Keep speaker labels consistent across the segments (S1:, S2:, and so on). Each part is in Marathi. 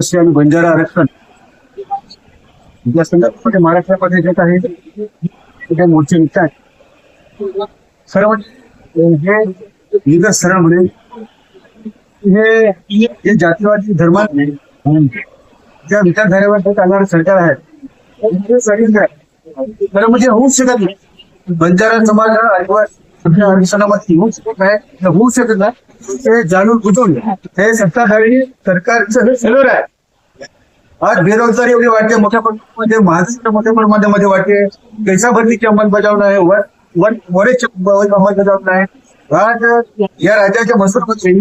S1: आणि बंजारा आरक्षण. या संदर्भामध्ये महाराष्ट्रामध्ये जे काही जे मोर्चे निघतात खरं म्हणजे हे निघत सरळ म्हणजे हे जातीवादी धर्मात ज्या विचारधारेवर जे चालणारं सरकार आहे हे खरं म्हणजे होऊच शकत नाही. बंजारा समाज आदिवासी आरक्षणामध्ये होऊ शकत नाही होऊ शकत नाही. ते जाणून बुजून हे सत्ताधारी सरकारचं हे आहे. आज बेरोजगारी एवढी वाटते मोठ्या प्रमाणामध्ये महाराष्ट्र मोठ्या प्रमाणामध्ये वाटते पैसा भरतीची अंमलबजावणी आहे वर वर वरेच अंमलबजावणी आहे. आज या राज्याच्या महसूलमंत्री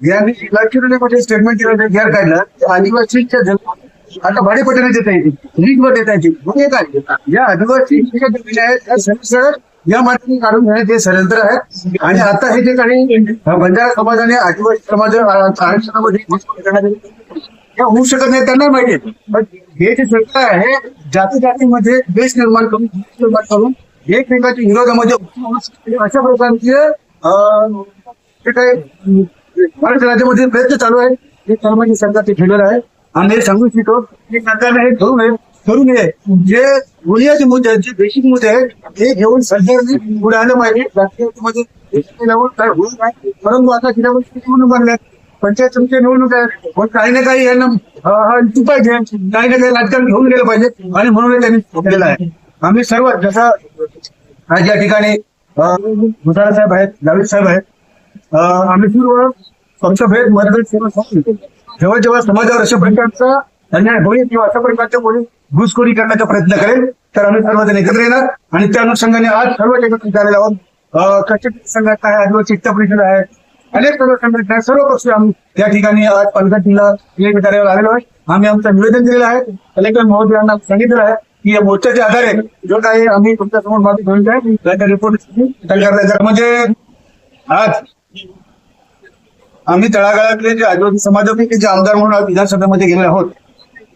S1: यांनी लाखिरोलीमध्ये स्टेटमेंट केलं गैर काढलं. आदिवासीच्या जन्म आता भाडेपट्ट्याने देता येते लीगवर देता येते म्हणजे काय? या आदिवासी ज्या आहेत सरळ या मार्गाने काढून घेण्यात हे षडयंत्र आहे आणि आता हे जे काही बंजारा समाजाने आदिवासी समाज आरक्षणामध्ये होऊ शकत नाही त्यांना माहिती पण हे जे सरकार आहे जाती जातीमध्ये देश निर्माण करून देश निर्माण करून एकमेकांच्या विरोधामध्ये अशा प्रकारचे काही महाराष्ट्र राज्यामध्ये प्रयत्न चालू आहे हे कर्माची सरकारचे ठेवलेलं आहे. आणि हे सांगू इच्छितो की सरकारने हे करू नये. करू नये. जे बुनियादी मुद्दे आहेत जे बेसिक मुद्दे आहेत ते घेऊन सरकारने पुढे आलं पाहिजे. राजकीयामध्ये नाही परंतु आता जिल्ह्यामध्ये निवडणूक आणल्यात पंचायत समिती निवडणूक आहे पण काही ना काही यांना हा पाहिजे. काही ना काही राजकारण घेऊन गेलं पाहिजे. आणि म्हणून त्यांनी केलेलं आहे. आम्ही सर्व जसा आज या ठिकाणी मुदारा साहेब आहेत जावेद साहेब आहेत आम्ही सर्व पक्षभेद मतभेद सर्व जेव्हा जेव्हा समाजावर अशा प्रकारचा अन्याय होईल किंवा अशा प्रकारच्या कोणी घुसखोरी करण्याचा प्रयत्न करेल. तर आम्ही सर्वजण एकत्र येणार. आणि त्या अनुषंगाने आज सर्व एकत्र झालेला आहोत. अं, संघटना आहे आदिवासी एकता परिषद आहे. अनेक सर्व संघटना सर्व पक्ष आम्ही त्या ठिकाणी आज पालघर जिल्हा जिल्हा कार्यालयावर आलेलो आहे. आम्ही आमचं निवेदन दिलेलं आहे. कलेक्टर महोदयांना सांगितलेलं आहे की या मोर्चाच्या आधारे जो काही आम्ही तुमच्यासमोर घेऊन आहे त्याचा रिपोर्ट म्हणजे आज आम्ही तळागाळातले जे आदिवासी समाजापैकी जे आमदार म्हणून आज विधानसभेमध्ये गेले आहोत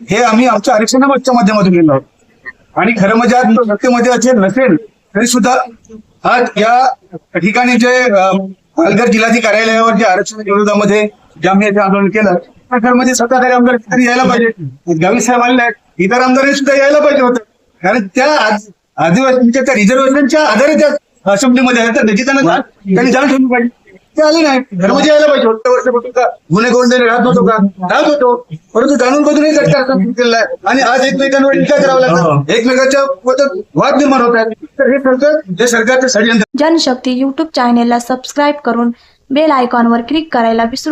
S1: हे आम्ही आमच्या आरक्षणाच्या माध्यमातून गेलो आहोत. आणि खरं म्हणजे आज सत्तेमध्ये असे नसेल तरी सुद्धा आज या ठिकाणी जे पालघर जिल्हाधिकारी कार्यालयावर जे आरक्षण विरोधामध्ये जे आम्ही याचे आंदोलन केलं त्या खरं म्हणजे सत्ताधारी आमदार तरी यायला पाहिजे. गावी साहेब आलेले आहेत इतर आमदारांनी सुद्धा यायला पाहिजे होतं. कारण त्या आदिवासींच्या त्या रिझर्वेशनच्या आधारे त्या असेंब्लीमध्ये आहेत तर त्याची त्यांनी जाण ठेवली पाहिजे. ते आले नाही. खरं म्हणजे यायला पाहिजे. होतं वर्षापासून का? गुन्हे गोंधळ राहत नव्हतो का? राहत होतो. परंतु जाणून बघूनही सरकार केलेलं आहे. आणि आज एकमेकांवर टीका करावं लागतं. एकमेकांच्या बद्दल वाद निर्माण होत आहेत. तर हे सरकार हे सरकारचं षडयंत्र.
S2: जनशक्ती यूट्यूब चॅनेलला सबस्क्राईब करून बेल आयकॉनवर क्लिक करायला विसरू